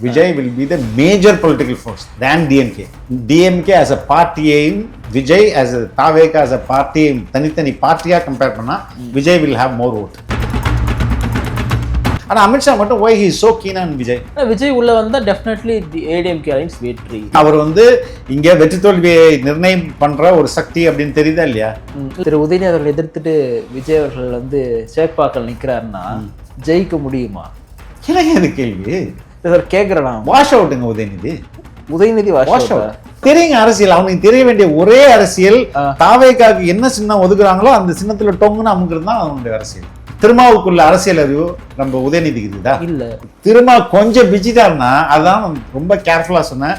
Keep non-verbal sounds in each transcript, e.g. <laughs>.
Vijay will be the major political force than DMK DMK as a பார்ட்டியையும் Vijay as a TVK as a பார்ட்டியையும் தனித்தனி பார்ட்டியாக compare பண்ணால் Vijay will have more vote ஆனால் அமித்ஷா மட்டும் why he so keen on Vijay Vijay உள்ள வந்தா டெஃபினெட்லி ஏடிஎம்கே அலைன்ஸ் வெற்றி. அவர் வந்து இங்கே வெற்றி தோல்வியை நிர்ணயம் பண்ணுற ஒரு சக்தி அப்படின்னு தெரியுதா இல்லையா. திரு உதயநிதி அவர்கள் எதிர்த்துட்டு விஜய் அவர்கள் வந்து சேப்பாக்கள் நிக்கிறாருன்னா ஜெயிக்க முடியுமா? எனக்கு கேள்வி? சார் கேட்குறேன் வாஷ் அவுட்டுங்க உதயநிதி. உதயநிதி வாஷ் அவுட் தெரியுங்க அரசியல். அவனுக்கு தெரிய வேண்டிய ஒரே அரசியல். தாவேக்காக்கு என்ன சின்னம் ஒதுக்குறாங்களோ அந்த சின்னத்துல டொங்குன்னு அமுங்கிறது தான் அவனுடைய அரசியல். திருமாவுக்குள்ள அரசியல் அறிவு நம்ம உதயநிதிக்கு இருக்குதா? இல்ல. திருமா கொஞ்சம் பிஜிட்டாருன்னா அதான் ரொம்ப கேர்ஃபுல்லா சொன்னேன்.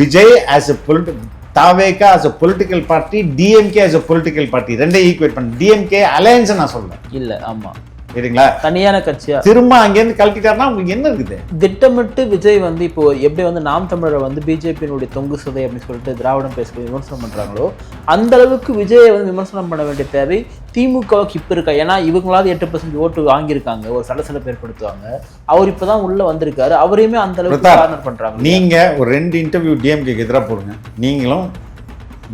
Vijay as a polity Thaveka as a political party DMK as a political party ரெண்டையும் ஈக்குவேட் பண்ண. டிஎம்கே அலையன்ஸ் நான் சொல்றேன். இல்ல ஆமா. சரிங்களா தனியான கட்சியா? திரும்ப அங்கேருந்து கழட்டிட்டாருன்னா உங்களுக்கு என்ன இருக்குது? திட்டமிட்டு விஜய் வந்து இப்போ எப்படி வந்து நாம் தமிழரை வந்து பிஜேபியினுடைய தொங்கு சதை அப்படின்னு சொல்லிட்டு திராவிடம் பேசுறது விமர்சனம் பண்றாங்களோ அந்த அளவுக்கு விஜயை வந்து விமர்சனம் பண்ண வேண்டிய தேவை திமுகவுக்கு இப்போ இருக்கா? ஏன்னா இவங்களாவது எட்டு பர்சன்ட் ஓட்டு வாங்கியிருக்காங்க ஒரு சலசலப்பு ஏற்படுத்துவாங்க. அவர் இப்பதான் உள்ள வந்திருக்காரு. அவரையுமே அந்த அளவுக்கு கார்னர் பண்றாங்க நீங்க ஒரு ரெண்டு இன்டர்வியூ டிஎம்கேக்கு எதிராக போடுங்க. நீங்களும்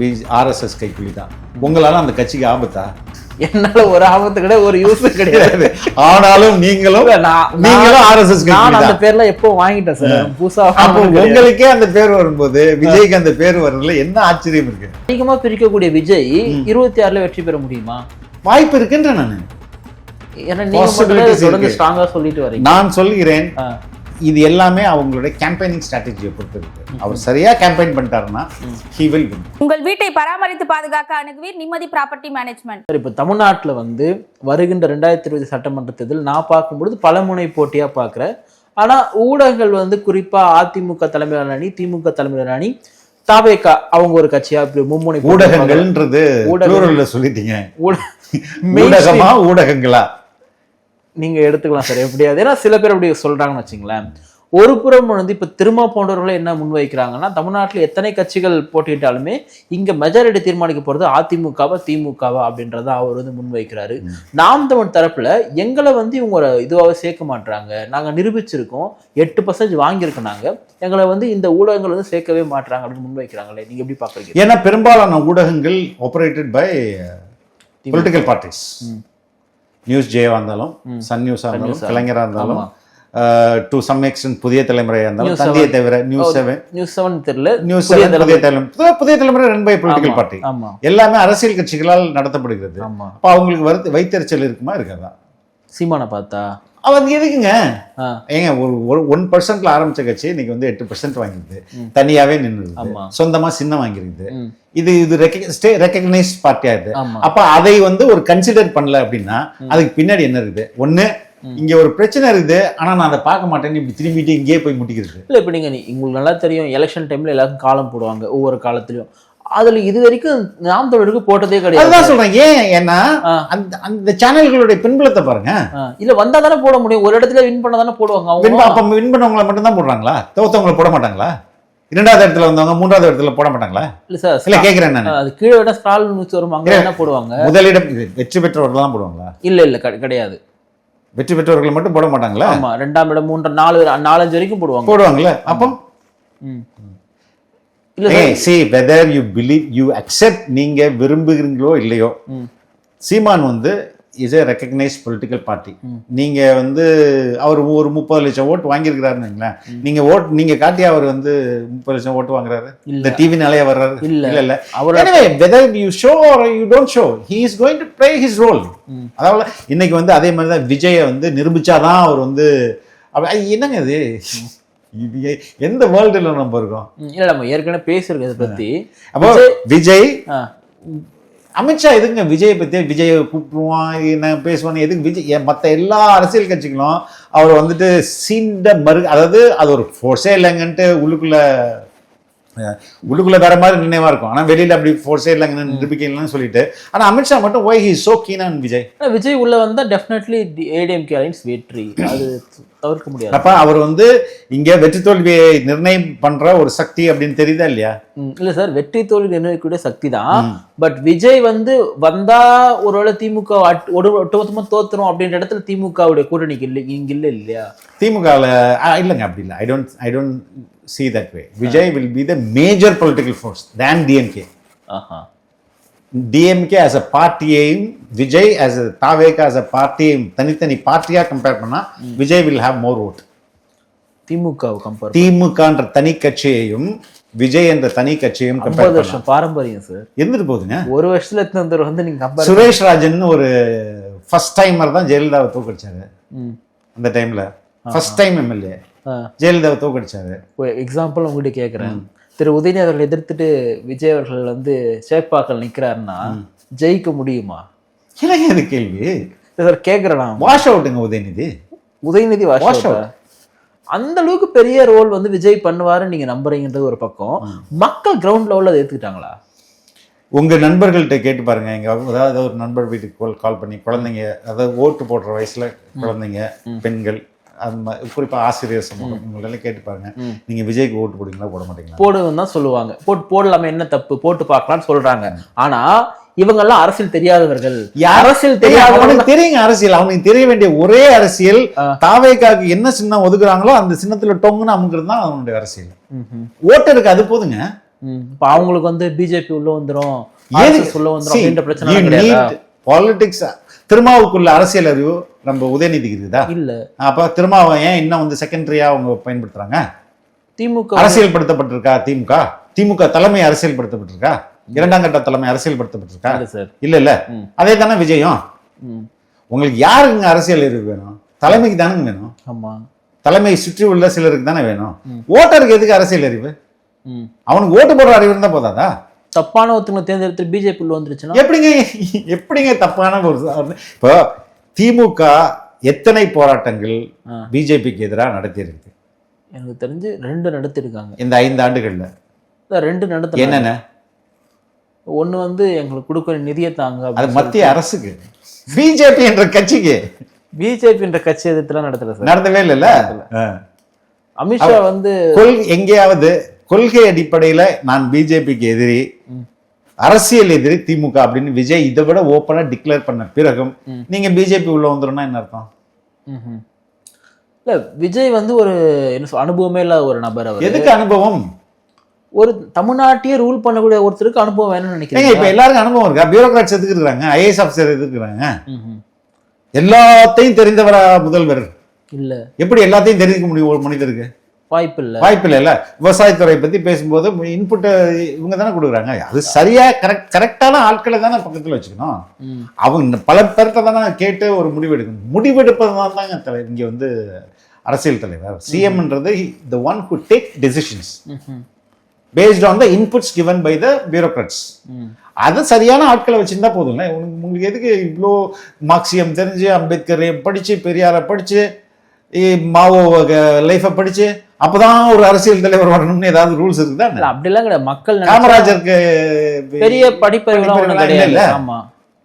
பிஜ் ஆர்எஸ்எஸ் கைக்குலி தான். உங்களால அந்த கட்சிக்கு ஆபத்தா? என்னால ஒரு ஆபத்து கிடையாது ஒரு யூஸ் கிடையாது. ஆனாலும் நீங்களும் நீங்களும் ஆர்எஸ்எஸ் நான் அந்த பேர்ல எப்போ வாங்கிட்டேன் சார். புதுசா. உங்களுக்கே அந்த பேர் வரும்போது விஜய்க்கு அந்த பேர் வர்றதுல என்ன ஆச்சரியம் இருக்கு? அதிகமா பிரிக்கக்கூடிய விஜய் இருபத்தி ஆறுல வெற்றி பெற முடியுமா? வாய்ப்பு இருக்குன்ற நான். ஏன்னா நீங்க தொடர்ந்து. ஸ்ட்ராங்கா சொல்லிட்டு வரீங்க. நான் சொல்கிறேன். இது எல்லாமே அவங்களுடைய கேம்பெயினிங் ஸ்ட்ராட்டஜியை பொறுத்து இருக்கு. அவர் சரியா கேம்பெயின் பண்ணிட்டாருன்னா ஹி வில் வின் உங்கள் வீட்டை பராமரித்து பாதுகாக்க அணுகுவீர் நிம்மதி ப்ராப்பர்ட்டி மேனேஜ்மெண்ட் சார் இப்போ தமிழ்நாட்டில் வந்து வருகின்ற ரெண்டாயிரத்தி இருபது சட்டமன்ற தேர்தல் நான் பார்க்கும்பொழுது பலமுனை போட்டியாக பார்க்குறேன். ஆனால் ஊடகங்கள் வந்து குறிப்பாக அதிமுக தலைமையிலான அணி திமுக தலைமையிலான அணி தாவேக்கா அவங்க ஒரு கட்சியா இப்படி மும்முனை ஊடகங்கள்ன்றது ஊடகம். plural ல சொல்லிட்டீங்க. ஊட- ஊடகமா ஊடகங்களா? நீங்க எடுத்துக்கலாம் சார் எப்படியாவது. ஏன்னா சில பேர் அப்படி சொல்றாங்கன்னு வச்சுங்களேன். ஒரு புறம் வந்து இப்ப திருமா போன்றவர்களை என்ன முன்வைக்கிறாங்கன்னா தமிழ்நாட்டில் எத்தனை கட்சிகள் போட்டியிட்டாலுமே இங்க மெஜாரிட்டி தீர்மானிக்க போறது அதிமுகவா திமுகவா அப்படின்றத அவர் வந்து முன்வைக்கிறாரு. நாம் தமிழ் தரப்புல எங்களை வந்து இவங்க ஒரு இதுவாகவே சேர்க்க மாட்றாங்க. நாங்க நிரூபிச்சிருக்கோம். எட்டு பர்சன்டேஜ் வாங்கியிருக்கோம் நாங்க. எங்களை வந்து இந்த ஊடகங்கள் வந்து சேர்க்கவே மாட்றாங்க அப்படின்னு முன்வைக்கிறாங்களே. நீங்க எப்படி பாக்குறீங்க? ஏன்னா பெரும்பாலான ஊடகங்கள் operated by political parties news ஜேவா இருந்தாலும் சன் நியூஸா இருந்தாலும் News-ஆ. கலைஞரா இருந்தாலும். டு சம் எக்ஸ்டென்ட் புதிய தலைமுறையா இருந்தாலும் தந்தையை. தவிர நியூஸ் செவன் நியூஸ் செவன் தெரியல. நியூஸ் புதிய செவன் புதிய தலைமுறை. புதிய- தலைமுறை ரன் பை பொலிட்டிக்கல் பார்ட்டி எல்லாமே அரசியல் கட்சிகளால் நடத்தப்படுகிறது. அப்ப அவங்களுக்கு வருத்த வைத்தறிச்சல் இருக்குமா இருக்காதா? சீமானை பார்த்தா? அவங்க எதுக்குங்க? ஏங்க ஒரு ஒன் பர்சன்ட்ல ஆரம்பிச்ச கட்சி இன்னைக்கு வந்து எட்டு பர்சன்ட் வாங்கிருது. தனியாவே ஆமா. சொந்தமா சின்னம் வாங்கிருக்குது. இது இது ரெக்கக்னைஸ் பார்ட்டியா இது. அப்ப அதை வந்து ஒரு கன்சிடர் பண்ணல அப்படின்னா அதுக்கு பின்னாடி என்ன இருக்குது? ஒண்ணு இங்க ஒரு பிரச்சனை இருக்குது. ஆனா நான் அதை பார்க்க மாட்டேன்னு இப்படி திரும்பிட்டு இங்கேயே போய் முட்டிக்கிறது இல்ல இப்ப நீங்க உங்களுக்கு நல்லா தெரியும். எலெக்ஷன் டைம்ல எல்லாருக்கும் காலம் போடுவாங்க ஒவ்வொரு காலத்துலயும். அதுல இது வரைக்கும் நாம் தமிழருக்கு போட்டதே கிடையாது. அதுதான் சொல்றேன். ஏன்? ஏன்னா. அந்த அந்த சேனல்களுடைய பின்புலத்தை பாருங்க. இல்ல வந்தா தானே போட முடியும். ஒரு இடத்துல வின் பண்ண தானே போடுவாங்க. வின் அவங்க அப்ப வின் பண்ணவங்களை மட்டும் தான் போடுறாங்களா? தோத்தவங்களை போட மாட்டாங்களா? இரண்டாவது இடத்துல வந்தவங்க மூன்றாவது இடத்துல போட மாட்டாங்களா? இல்ல சார் இல்ல கேக்குறேன் நான். அது கீழே விட ஸ்டால் நியூஸ் வரும் அங்க என்ன போடுவாங்க? முதலிடம் இது வெற்றி பெற்றவர்கள் தான் போடுவாங்களா? இல்ல இல்ல கிடை- கிடையாது. வெற்றி பெற்றவர்கள் மட்டும் போட மாட்டாங்களா? ஆமா ரெண்டாம் இடம் மூன்று நாலு நாலஞ்சு வரைக்கும் போடுவாங்க. போடுவாங்களே. அப்போ ம். See whether you believe you accept நீங்க விரும்புகிறீங்களோ இல்லையோ. சீமான் வந்து is a recognise political party நீங்க வந்து அவர் ஒரு முப்பது லட்சம் ஓட்டு வாங்கியிருக்கிறாருன்னு வைங்களேன். நீங்க ஓட் நீங்க காட்டி அவர் வந்து முப்பது லட்சம் ஓட்டு வாங்குறாரு. இல்ல. இந்த டிவி நிலைய வர்றாரு. இல்ல. இல்ல அவர் whether you show or you don't show he is going to play his role. அதாவது இன்னைக்கு வந்து அதே மாதிரி தான் விஜயை வந்து நிரூபிச்சாதான் அவர் வந்து என்னங்க இது? இது எந்த வேர்ல்டுல நம்ம இருக்கோம்? இல்ல நம்ம ஏற்கனவே பேசியிருக்கோம் இதை பத்தி. அப்போ விஜய் அமித்ஷா எதுங்க விஜயை பத்தி? விஜயை கூப்பிடுவான் என்ன பேசுவான் எதுக்கு? விஜய் மத்த எல்லா அரசியல் கட்சிகளும் அவர் வந்துட்டு சீண்ட மறு அதாவது அது ஒரு ஃபோர்ஸே இல்லைங்கன்ட்டு உள்ளுக்குள்ள உள்ளுக்குள்ள வேற மாதிரி நினைவா இருக்கும். ஆனா வெளியில அப்படி ஃபோர்ஸே இல்லைங்கன்னு நிரூபிக்கலன்னு சொல்லிட்டு. ஆனா அமித்ஷா மட்டும் why he so keen on Vijay ஆனா விஜய் உள்ள வந்தா டெஃபினெட்லி ஏடிஎம்கே அலைன்ஸ் வெற்றி. அது தவிர்க்க முடியாது. அப்ப அவர் வந்து இங்க வெற்றி தோல்வியை நிர்ணயம் பண்ற ஒரு சக்தி அப்படின்னு தெரியுதா இல்லையா? இல்ல சார் வெற்றி தோல்வி நிர்ணயிக்கக்கூடிய சக்தி தான். பட் விஜய் வந்து வந்தா ஒருவேளை திமுக ஒரு ஒட்டுமொத்தமா தோத்துரும் அப்படின்ற இடத்துல திமுகவுடைய கூட்டணிக்கு இல்லை இங்க இல்ல இல்லையா? திமுகவில் இல்லைங்க அப்படி இல்லை. I don't I don't see that way. Vijay will be the major political force then DMK Aha DMK as a பார்ட்டியையும் Vijay as a Thaveka as a பார்ட்டியையும் தனித்தனி பார்ட்டியா கம்பேர் பண்ணா Vijay will have more vote Thimuka compare திமுகன்ற தனி கட்சியையும் விஜய் என்ற தனி கட்சியையும் compare வருஷம் பாரம்பரியம் sir இருந்துட்டு போகுதுங்க. ஒரு வருஷத்துல எத்தனை வந்து நீங்க கம்பேர் சுரேஷ் ராஜன் ஒரு ஃபர்ஸ்ட் டைமர் தான் ஜெயலலிதாவை தோக்கடிச்சாரு அந்த டைம்ல ஃபர்ஸ்ட் டைம் எம்எல்ஏ ஜெயலலிதாவை தோக்கடிச்சாரு. எக்ஸாம்பிள் உங்ககிட்ட கேக்குறேன். திரு உதயநிதி அவர்கள் எதிர்த்துட்டு விஜய் அவர்கள் வந்து சேப்பாக்கள் நிக்கிறாருன்னா ஜெயிக்க முடியுமா? எனக்கு அது கேள்வி? சார் கேக்குறேன் நான். வாஷ் அவுட்டுங்க உதயநிதி. உதயநிதி வாஷ் அந்த அளவுக்கு பெரிய ரோல் வந்து விஜய் பண்ணுவாருன்னு நீங்க நம்புறீங்கன்றது ஒரு பக்கம். மக்கள் கிரவுண்ட் லெவல்ல அதை ஏத்துக்கிட்டாங்களா? உங்க நண்பர்கள்ட்ட கேட்டு பாருங்க. எங்க அதாவது ஒரு நண்பர் வீட்டுக்கு கால் பண்ணி குழந்தைங்க அதாவது ஓட்டு போடுற வயசுல குழந்தைங்க பெண்கள் அந்த மாதிரி குறிப்பா ஆசிரியர் சமூகம். இவங்களெல்லாம் கேட்டு பாருங்க. நீங்க விஜய்க்கு ஓட்டு போடுவீங்களா? போட மாட்டீங்களா? போடுன்னு தான் சொல்லுவாங்க. போட்டு போடலாமே என்ன தப்பு? போட்டு பார்க்கலாம்னு சொல்றாங்க. ஆனா இவங்க எல்லாம் அரசியல் தெரியாதவர்கள். அரசியல் தெரியாதவங்க அவனுக்கு தெரியுங்க அரசியல். அவனுக்கு தெரிய வேண்டிய ஒரே அரசியல் தாவேக்காக்கு என்ன சின்னம் ஒதுக்குறாங்களோ அந்த சின்னத்துல டொங்குன்னு அமுக்குறது தான் அவனுடைய அரசியல். ஓட்டருக்கு அது போதுங்க. இப்ப அவங்களுக்கு வந்து பிஜேபி உள்ள வந்துரும் RSS உள்ள வந்துரும் அப்படின்ற பிரச்சனை பாலிடிக்ஸ் திருமாவுக்குள்ள அரசியல் அறிவு நம்ம உதயநிதிக்கு இருக்குதா? இல்ல. அப்ப திருமாவை ஏன் இன்னும் வந்து செகண்டரியா அவங்க பயன்படுத்துறாங்க? திமுக அரசியல்படுத்தப்பட்டிருக்கா திமுக? திமுக தலைமை அரசியல்படுத்தப்பட்டிருக்கா? இரண்டாம் கட்ட தலைமை அரசியல்படுத்தப்பட்டிருக்கா? இல்ல இல்ல. அதே தானே விஜயம். உங்களுக்கு யாருக்குங்க அரசியல் அறிவு வேணும்? தலைமைக்கு தானங்க வேணும்? ஆமா. தலைமை சுற்றி உள்ள சிலருக்கு தானே வேணும்? ஓட்டருக்கு எதுக்கு அரசியல் அறிவு. அவனுக்கு ஓட்டு போடுற அறிவு இருந்தா போதாதா? தப்பான ஒருத்தங்களை தேர்ந்தெடுத்து பிஜேபி வந்துருச்சுன்னா? எப்படிங்க? எப்படிங்க தப்பான ஒரு இப்போ திமுக எத்தனை போராட்டங்கள். பிஜேபிக்கு எதிராக நடத்தியிருக்கு? எனக்கு தெரிஞ்சு ரெண்டு நடத்திருக்காங்க இந்த ஐந்து ஆண்டுகள்ல ரெண்டு நடத்த என்னென்ன? ஒண்ணு வந்து எங்களுக்கு கொடுக்குற நிதியை தாங்க அது மத்திய அரசுக்கு. பிஜேபி என்ற கட்சிக்கு. பிஜேபி என்ற கட்சி எதிர்த்துலாம் நடத்தல சார். நடந்தவே இல்லைல்ல. அமித்ஷா வந்து எங்கேயாவது கொள்கை அடிப்படையில நான் பிஜேபிக்கு எதிரி அரசியல் எதிரி திமுக அப்படின்னு விஜய் இதை விட ஓப்பனா டிக்ளேர் பண்ண பிறகும் நீங்க பிஜேபி உள்ள வந்துருன்னா என்ன அர்த்தம். இல்ல விஜய் வந்து ஒரு என்ன சொல் அனுபவமே இல்லாத ஒரு நபர் அவர். எதுக்கு அனுபவம்? ஒரு தமிழ்நாட்டையே ரூல் பண்ணக்கூடிய ஒருத்தருக்கு அனுபவம் வேணும்னு நினைக்கிறேன் இப்ப எல்லாருக்கும் அனுபவம் இருக்கா? பியூரோக்ராட்ஸ் எதுக்கு இருக்காங்க ஐஏஎஸ் ஆஃபீஸர் எதுக்கு இருக்காங்க எல்லாத்தையும் தெரிந்தவரா முதல்வர்? இல்ல. எப்படி எல்லாத்தையும் தெரிஞ்சுக்க முடியும் ஒரு மனிதருக்கு? வாய்ப்பு இல்ல. வாய்ப்பு இல்லைல்ல விவசாயத்துறை பத்தி பேசும்போது இன்புட் இவங்க தானே கொடுக்குறாங்க. அது சரியா கரெக்ட் கரெக்டான ஆட்களை தானே பக்கத்துல வச்சுக்கணும். அவங்க பல பேர்கிட்ட தானே கேட்டு ஒரு முடிவெடுக்கணும் முடிவெடுப்பது தான் தாங்க தலை இங்க வந்து அரசியல் தலைவர். சிஎம்ன்றது the one who take decisions. Based on the inputs given by the bureaucrats. அது சரியான ஆட்களை வச்சிருந்தா போதும்ல உங்களுக்கு எதுக்கு இவ்வளோ மார்க்சியம் தெரிஞ்சு அம்பேத்கர் படிச்சு பெரியாரை இ- மாவோ லைஃபை படிச்சு அப்பதான் ஒரு அரசியல் தலைவர் வரணும்னு ஏதாவது ரூல்ஸ் இருக்குதா அப்படிலாம் கிடையாது. மக்கள் காமராஜருக்கு பெரிய படிப்பறிவுலாம் கிடையாது. ஆமா.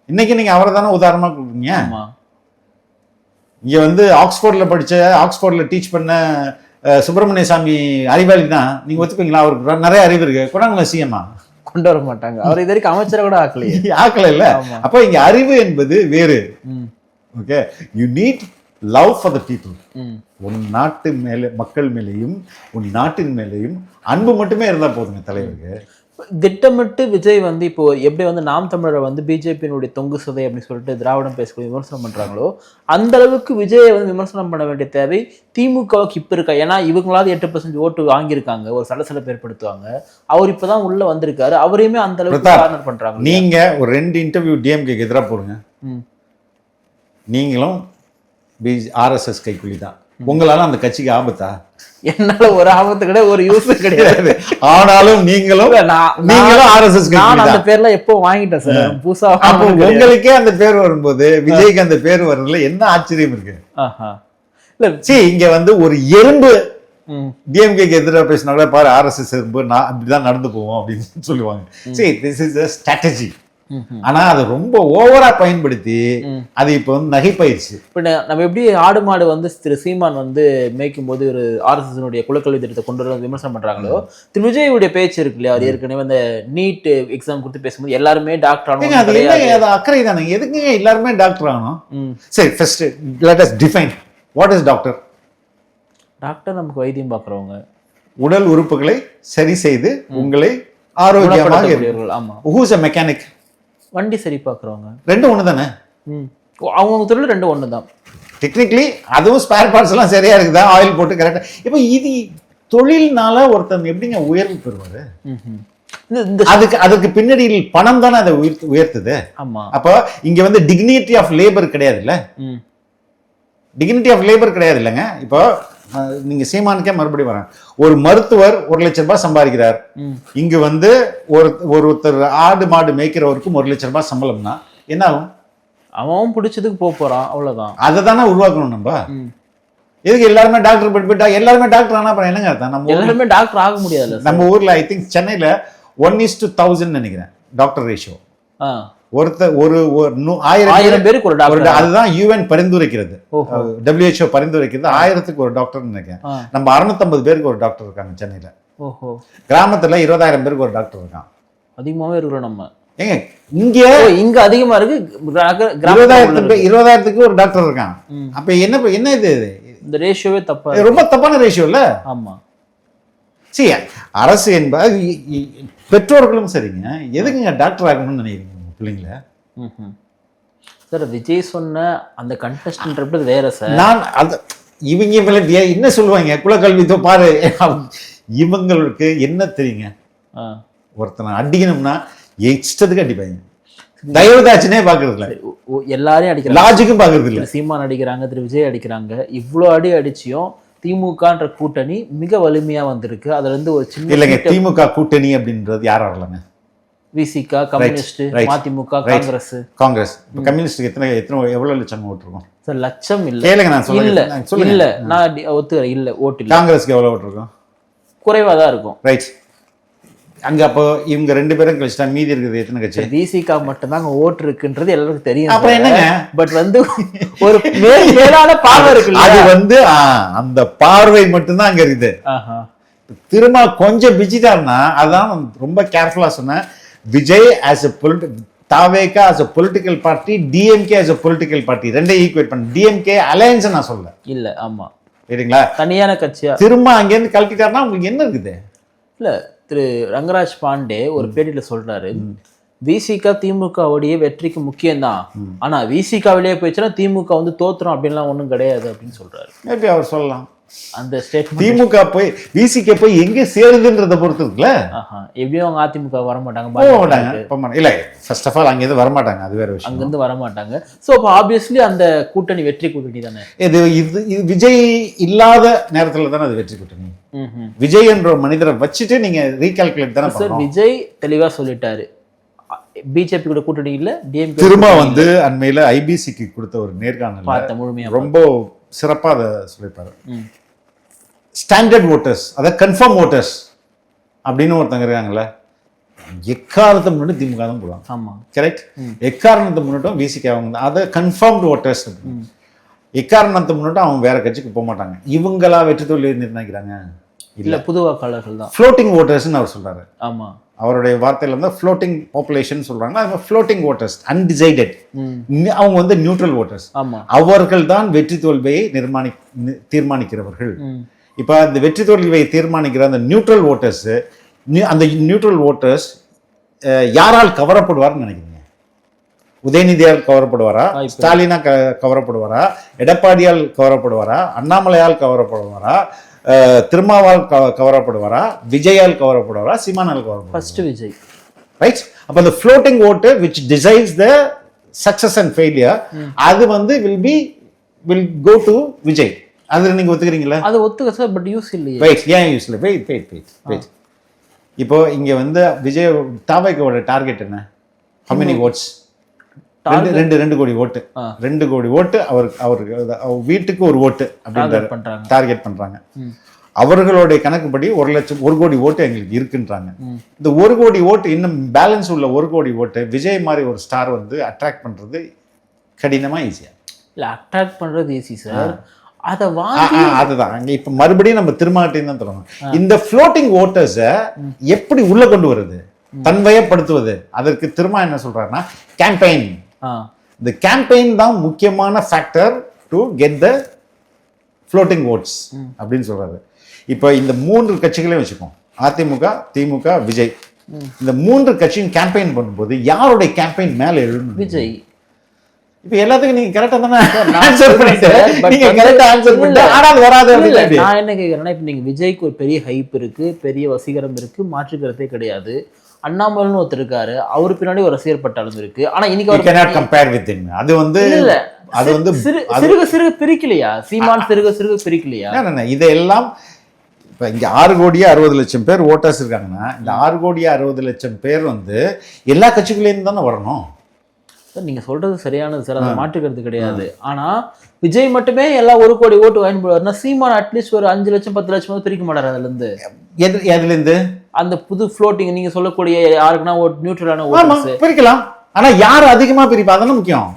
இன்னைக்கு நீங்க அவரை தானே உதாரணமா கொடுக்குறீங்க இங்க வந்து ஆக்ஸ்போர்ட்ல படிச்ச ஆக்ஸ்போர்ட்ல டீச் பண்ண சுப்பிரமணிய சாமி அறிவாளி தான். நீங்க ஒத்துப்பீங்களா? அவருக்கு நிறைய அறிவு இருக்கு. கொண்டாங்களா சிஎம்மா கொண்டு வர மாட்டாங்க. அவர் இது வரைக்கும் அமைச்சரை கூட ஆக்கலையே. ஆக்கல இல்ல. அப்ப இங்க அறிவு என்பது வேறு. Okay you need love for the people. உன் நாட்டு மேலே மக்கள் மேலேயும் உன் நாட்டின் மேலேயும் அன்பு மட்டுமே இருந்தா போதுங்க தலைவருக்கு. திட்டமிட்டு விஜய் வந்து இப்போ எப்படி வந்து நாம் தமிழரை வந்து பிஜேபியினுடைய தொங்கு சதை அப்படின்னு சொல்லிட்டு திராவிடம் பேசக்கூடிய விமர்சனம் பண்றாங்களோ அந்த அளவுக்கு விஜயை வந்து விமர்சனம் பண்ண வேண்டிய தேவை திமுகவுக்கு இப்ப இருக்கா? ஏன்னா இவங்களாவது எட்டு பர்சன்ட் ஓட்டு வாங்கியிருக்காங்க ஒரு சலசலப்பு ஏற்படுத்துவாங்க. அவர் இப்பதான் உள்ள வந்திருக்காரு. அவரையுமே அந்த அளவுக்கு கார்னர் பண்றாங்க நீங்க ஒரு ரெண்டு இன்டர்வியூ டிஎம்கேக்கு எதிராக போடுங்க. நீங்களும் பிஜ் ஆர்எஸ்எஸ் கைக்குலி தான் உங்களால அந்த கட்சிக்கு ஆபத்தா? என்னால ஒரு ஆபத்து கிடையாது ஒரு யூஸ் கிடையாது. <laughs> ஆனாலும் நீங்களும் நான் நீங்களும் ஆர்எஸ்எஸ் நான் அந்த பேர்ல எப்போ வாங்கிட்டேன் சார். புதுசா. உங்களுக்கே அந்த பேர் வரும்போது விஜய்க்கு அந்த பேர் வர்றதுல என்ன ஆச்சரியம் இருக்கு. இல்ல சீ இங்க வந்து ஒரு எறும்பு. டிஎம்கேக்கு எதிராக பேசினா கூட பாரு ஆர்எஸ்எஸ் எறும்பு நான் அப்படிதான் நடந்து போவோம் அப்படின்னு சொல்லுவாங்க. சரி திஸ் இஸ் அ ஸ்ட்ராட்டஜி ஆனா அதை ரொம்ப ஓவரா பயன்படுத்தி. அது இப்போ வந்து நகைப்பயிற்சி. இப்போ நம்ம எப்படி ஆடு மாடு வந்து திரு சீமான் வந்து மேய்க்கும் போது ஒரு ஆர்எஸ்எஸ்னுடைய குலக்கல்வி திட்டத்தை கொண்டு வர விமர்சனம் பண்றாங்களோ திரு விஜயுடைய பேச்சு இருக்கு இல்லையா? அவர் ஏற்கனவே அந்த நீட் எக்ஸாம் கொடுத்து பேசும்போது எல்லாருமே டாக்டர் ஆகணும் அது அது அக்கறை தானே? எதுக்குங்க எல்லாருமே டாக்டர் ஆகணும். சரி first let us define what is doctor doctor நமக்கு வைத்தியம் பார்க்குறவங்க. உடல் உறுப்புகளை சரி செய்து உங்களை ஆரோக்கியமாக ஆமா. ஹூஸ் அ மெக்கானிக் வண்டி சரி பார்க்குறவங்க. ரெண்டும் ஒன்று தானே? ம். அவங்க தொழில் ரெண்டு ஒன்று தான். டெக்னிக்கலி அதுவும் ஸ்பேர் பார்ட்ஸ் எல்லாம் சரியா இருக்குதா? ஆயில் போட்டு கரெக்டா இப்போ இது தொழில்னால ஒருத்தன் எப்படிங்க உயர்வு பெறுவாரு? அதுக்கு அதுக்கு பின்னணியில் பணம் தானே அதை உயர்த்து உயர்த்துது. ஆமா. அப்போ இங்க வந்து டிக்னிட்டி ஆஃப் லேபர் கிடையாதுல்ல? ம். டிக்னிட்டி ஆஃப் லேபர் கிடையாது இல்லைங்க. இப்போ அஹ், நீங்க சீமானுக்கே மறுபடியும் வரேன். ஒரு மருத்துவர் ஒரு லட்ச ரூபாய் சம்பாதிக்கிறார். இங்க வந்து ஒரு ஒருத்தர் ஆடு மாடு மேய்க்கிறவருக்கும் ஒரு லட்ச ரூபாய் சம்பளம்னா என்ன ஆகும் அவன் பிடிச்சதுக்கு போக போறான் அவ்வளவுதான். அதை தானே உருவாக்கணும் நம்ம. எதுக்கு எல்லாருமே டாக்டர் படிப்பிட்டா எல்லாருமே டாக்டர் ஆனா அப்புறம் என்னங்க அர்த்தம்? நம்ம எல்லாருமே டாக்டர் ஆக முடியாதுல்ல சார். நம்ம ஊர்ல ஐ திங்க் சென்னையில ஒன் இஸ் டு தௌசண்ட் நினைக்கிறேன் டாக்டர் ரேஷியோ ஆ. ஒருத்தர் ஒரு ஆயிரம் ஆயிரம் பேருக்கு ஒரு டாக்டர் அதுதான் யூஎன் பரிந்துரைக்கிறது. டபிள்யூஹெச்ஓ பரிந்துரைக்கிறது. ஆயிரத்துக்கு ஒரு டாக்டர் நினைக்கிறேன். நம்ம அறுநூத்தம்பது பேருக்கு ஒரு டாக்டர் இருக்காங்க சென்னையில. ஓஹோ. கிராமத்துல இருபதாயிரம் பேருக்கு ஒரு டாக்டர் இருக்கான். அதிகமாவே இருக்கிறோம் நம்ம. ஏங்க இங்க இங்க அதிகமா இருக்கு இருபதாயிரத்துக்கு. இருபதாயிரத்துக்கு ஒரு டாக்டர் இருக்கான். அப்ப என்ன என்ன இது? இந்த ரேஷியோவே தப்பா. ரொம்ப தப்பான ரேஷியோ இல்ல? ஆமா. சரி அரசு என்பது பெற்றோர்களும் சரிங்க. எதுக்குங்க டாக்டர் ஆகணும்னு நினைக்கிறீங்க? பிள்ளைங்கள. சார் விஜய் சொன்ன அந்த கண்டஸ்டன்ட் வேற சார். நான் அது இவங்க இவங்கள ஏ- என்ன சொல்லுவாங்க? குலக்கல்வி பாரு. இவங்களுக்கு என்ன தெரியுங்க. ஒருத்தனை அடிக்கணும்னா இஷ்டத்துக்கு அடிப்பாங்க. தயவுதாச்சுனே பாக்குறது இல்ல ஓ, ஓ, எல்லாரையும் அடிக்கிறாங்க. லாஜிக்கும் பாக்குறது இல்ல சீமான் அடிக்கிறாங்க திரு விஜய் அடிக்கிறாங்க. இவ்வளோ அடி அடிச்சியும் திமுகன்ற கூட்டணி மிக வலிமையா வந்திருக்கு. அதுல இருந்து ஒரு சின்ன இல்லைங்க திமுக கூட்டணி அப்படின்றது யாரும் வரலங்க? விசிகா கம்யூனிஸ்ட் மதிமுக. காங்கிரஸ். காங்கிரஸ். கம்யூனிஸ்டுக்கு எத்தனை எத்தனை எவ்வளவு லட்சம் ஓட்டு இருக்கும்? சார் லட்சம் இல்ல. கேளுங்க நான் சொல்லுங்க இல்ல நான் ஒத்துக்கிறேன். இல்ல ஓட்டு காங்கிரஸ்க்கு எவ்வளவு ஓட்டு இருக்கும்? குறைவா தான் இருக்கும். ரைட் அங்க அப்போ இவங்க ரெண்டு பேரும் கழிச்சிட்டா மீதி இருக்குது எத்தனை கட்சி? விசிகா மட்டும்தான் அங்க ஓட்டு இருக்குன்றது எல்லாருக்கும் தெரியும் அப்புறம் என்னங்க? பட் வந்து ஒரு மேல் மேலான பார்வை இருக்குல்ல? அது வந்து அந்த பார்வை மட்டும்தான் அங்க இருக்குது. ஆஹா. திரும்ப கொஞ்சம் பிஜிட்டாருன்னா அதான் ரொம்ப கேர்ஃபுல்லா சொன்னேன். Vijay as a polity Thaveka as a political party DMK as a political party ரெண்டையும் ஈக்குவேட் பண்ண. டிஎம்கே அலையன்ஸ் நான் சொல்ல இல்ல ஆமா. சரிங்களா தனியான கட்சியா? திரும்ப அங்கேருந்து கழட்டிட்டாருன்னா உங்களுக்கு என்ன இருக்குது? இல்ல திரு ரங்கராஜ் பாண்டே ஒரு பேட்டியில சொல்றாரு. விசிகா திமுகவுடைய வெற்றிக்கு முக்கியம்தான். ஆனா விசிகா வெளியே போயிடுச்சுன்னா திமுக வந்து தோத்துரும் அப்படின்லாம் ஒண்ணும் கிடையாது அப்படின்னு சொல்றாரு. மேபி அவர் சொல்லலாம். அந்த ஸ்டேட்மெண்ட் திமுக போய் விசிகே போய் எங்க சேருதுன்றத பொறுத்து இருக்குல்ல எப்படியும் அவங்க அதிமுக வர மாட்டாங்க. மாட்டாங்க மாட்டாங்க. இல்ல ஃபர்ஸ்ட் ஆஃப் ஆல் அங்க எதுவும் வரமாட்டாங்க. அது வேற விஷயம். அங்கிருந்து வர மாட்டாங்க சோ அப்போ ஆப்வியஸ்லி அந்த கூட்டணி வெற்றி கூட்டணி தானே? இது இது இது விஜய் இல்லாத நேரத்துல தானே அது வெற்றி கூட்டணி. விஜய் என்ற மனிதரை வச்சுட்டு நீங்க ரீகால்குலேட் தானே சார் விஜய் தெளிவா சொல்லிட்டாரு. பிஜேபி கூட கூட்டணி இல்ல டிஎம்கே திரும்ப வந்து அண்மையில ஐபிசிக்கு கொடுத்த ஒரு நேர்காணல் ரொம்ப சிறப்பா அதை சொல்லியிருப்பாரு. ஸ்டாண்டர்ட் ஓட்டர்ஸ் அதாவது கன்ஃபார்ம் ஓட்டர்ஸ் அப்படின்னு ஒருத்தங்க இருக்காங்கல்ல எக்காரணத்தை முன்னாடி திமுக தான் போடுவாங்க. ஆமா. கரெக்ட் எக்காரணத்தை முன்னிட்டும் விசிக்கு அவங்க தான். அதை கன்ஃபார்ம்டு ஓட்டர்ஸ் எக்காரணத்தை முன்னிட்டும் அவங்க வேற கட்சிக்கு போக மாட்டாங்க. இவங்களா வெற்றி தோல்வி நிர்ணயிக்கிறாங்க? இல்ல புது வாக்காளர்கள் தான். ஃப்ளோட்டிங் ஓட்டர்ஸ்னு அவர் சொல்றாரு. ஆமா. அவருடைய வார்த்தையில வந்து ஃப்ளோட்டிங் பாப்புலேஷன் சொல்றாங்க. அது ஃப்ளோட்டிங் ஓட்டர்ஸ் அன்டிசைடட். அவங்க வந்து நியூட்ரல் ஓட்டர்ஸ் ஆமா. அவர்கள் தான் வெற்றி தோல்வியை நிர்மாணி தீர்மானிக்கிறவர்கள். இப்போ அந்த வெற்றி தோல்வியை தீர்மானிக்கிற அந்த நியூட்ரல் ஓட்டர்ஸ் அந்த நியூட்ரல் ஓட்டர்ஸ் யாரால் கவரப்படுவார்னு நினைக்கிறீங்க? உதயநிதியால் கவரப்படுவாரா. ஸ்டாலினா க கவரப்படுவாரா? எடப்பாடியால் கவரப்படுவாரா? அண்ணாமலையால் கவரப்படுவாரா? திருமாவால் க- கவரப்படுவாரா? விஜயால் கவரப்படுவாரா? சீமானால் கவரப்படுவாரா? ஃபர்ஸ்ட் விஜய். ரைட் அப்போ அந்த ஃப்ளோட்டிங் ஓட்டு which decides the success and failure அது வந்து will be will go to Vijay. அது நீங்க ஒத்துக்கிறீங்களா? அது ஒத்துக்க சார் பட் யூஸ் இல்லையே. வெயிட் ஏன் யூஸ்ல வெயிட் வெயிட் வெயிட் வெயிட் இப்போ இங்க வந்து விஜய் தாவைக்கோட டார்கெட் என்ன? Many votes? ரெண்டு ரெண்டு கோடி ஓட்டு. ரெண்டு கோடி ஓட்டு அவர் அவருக்கு அவர் வீட்டுக்கு ஒரு ஓட்டு அப்படின்றாரு. டார்கெட் பண்றாங்க. அவர்களுடைய கணக்குப்படி ஒரு லட்சம் ஒரு கோடி ஓட்டு எங்களுக்கு இருக்குன்றாங்க. இந்த ஒரு கோடி ஓட்டு இன்னும் பேலன்ஸ் உள்ள ஒரு கோடி ஓட்டு விஜய் மாதிரி ஒரு ஸ்டார் வந்து அட்ராக்ட் பண்றது கடினமா ஈஸியா இல்ல அட்ராக்ட் பண்றது ஈஸி சார் அதை வாங்கி அதுதான். அங்க இப்ப மறுபடியும் நம்ம திருமாட்டையும் தான் தொடங்கணும். இந்த ஃப்ளோட்டிங் ஓட்டர்ஸை எப்படி உள்ள கொண்டு வருது? தன்வயப்படுத்துவது. அதற்கு திருமா என்ன சொல்றாருன்னா கேம்பெயின் இந்த கேம்பெயின் தான் முக்கியமான factor to get the floating votes அப்படின்னு சொல்றாரு. இப்போ இந்த மூன்று கட்சிகளையும் வச்சுக்கோம் அதிமுக திமுக விஜய். இந்த மூன்று கட்சியும் கேம்பெயின் பண்ணும்போது யாருடைய கேம்பெயின் மேல எழுணும் விஜய். இப்போ எல்லாத்துக்கும் நீங்க கரெக்டா தானே ஆன்சர் பண்ணிட்டு நீங்க கரெக்டா ஆன்சர் பண்ணிட்டு ஆனா அது வராது? நான் என்ன கேக்குறேன்னா இப்ப நீங்க விஜய்க்கு ஒரு பெரிய ஹைப் இருக்கு பெரிய வசீகரம் இருக்கு மாற்று கருத்தே கிடையாது. அண்ணாமலைன்னு ஒருத்தர் இருக்காரு அவர் பின்னாடி ஒரு ரசிகர் பட்டாளம் இருக்கு. ஆனா இன்னைக்கு அவர் cannot compare with him. அது வந்து இல்ல. அது வந்து சிறுக சிறுக பிரிக்கலையா? சீமான் சிறுக சிறுக பிரிக்கலையா? என்ன, இதெல்லாம் இப்ப இங்க ஆறு கோடியே அறுபது லட்சம் பேர் ஓட்டர்ஸ் இருக்காங்கன்னா இந்த ஆறு கோடியே அறுபது லட்சம் பேர் வந்து எல்லா கட்சிகளையும் தானே வரணும். சார் நீங்க சொல்றது சரியானது சார் அதை மாற்று கருத்து கிடையாது. ஆனா விஜய் மட்டுமே எல்லாம் ஒரு கோடி ஓட்டு வாங்கி போடுவாருன்னா சீமான் அட்லீஸ்ட் ஒரு அஞ்சு லட்சம் பத்து லட்சம் பிரிக்க மாட்டாரு அதுல இருந்து எது எதுல இருந்து அந்த புது ஃப்ளோட்டிங் நீங்க சொல்லக்கூடிய யாருக்குன்னா ஓட் நியூட்ரலான ஓட்டர்ஸ் பிரிக்கலாம். ஆனா யார் அதிகமா பிரிப்பா? அதெல்லாம் முக்கியம்.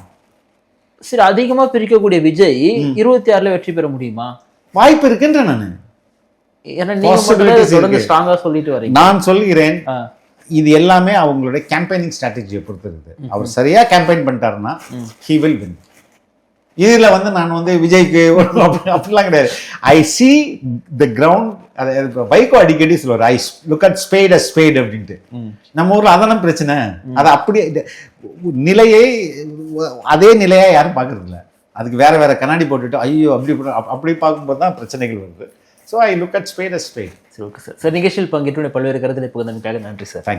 சரி அதிகமா பிரிக்கக்கூடிய விஜய் இருபத்தி ஆறுல வெற்றி பெற முடியுமா? வாய்ப்பு இருக்குன்ற நானு. ஏன்னா நீங்க மட்டுமே Possibilities அதை தொடர்ந்து இருக்கு. ஸ்ட்ராங்கா சொல்லிட்டு வரீங்க. நான் சொல்கிறேன். இது எல்லாமே அவங்களுடைய கேம்பெயினிங் ஸ்ட்ராட்டஜியை பொறுத்து இருக்குது அவர் சரியா கேம்பெயின் பண்ணிட்டாருன்னா ஹி வில் வின் இதுல வந்து நான் வந்து விஜய்க்கு <laughs> அப்படிலாம் கிடையாது. ஐ சி த கிரவுண்ட் அது வைகோ அடிக்கடி சொல்லுவார் I look at spade a spade அப்படின்ட்டு. நம்ம ஊர்ல அதான பிரச்சனை? அது அப்படியே நிலையை அதே நிலையா யாரும் பார்க்கறது இல்ல அதுக்கு வேற வேற கண்ணாடி போட்டுட்டு ஐயோ அப்படி அப்படி பார்க்கும்போது தான் பிரச்சனைகள் வருது. So I look at spade a spade சரி ஓகே சார் சார் நிகழ்ச்சியில் பங்கேற்று பல்வேறு கருத்தில் பகிர்ந்தமைக்காக நன்றி சார் தேங்க்யூ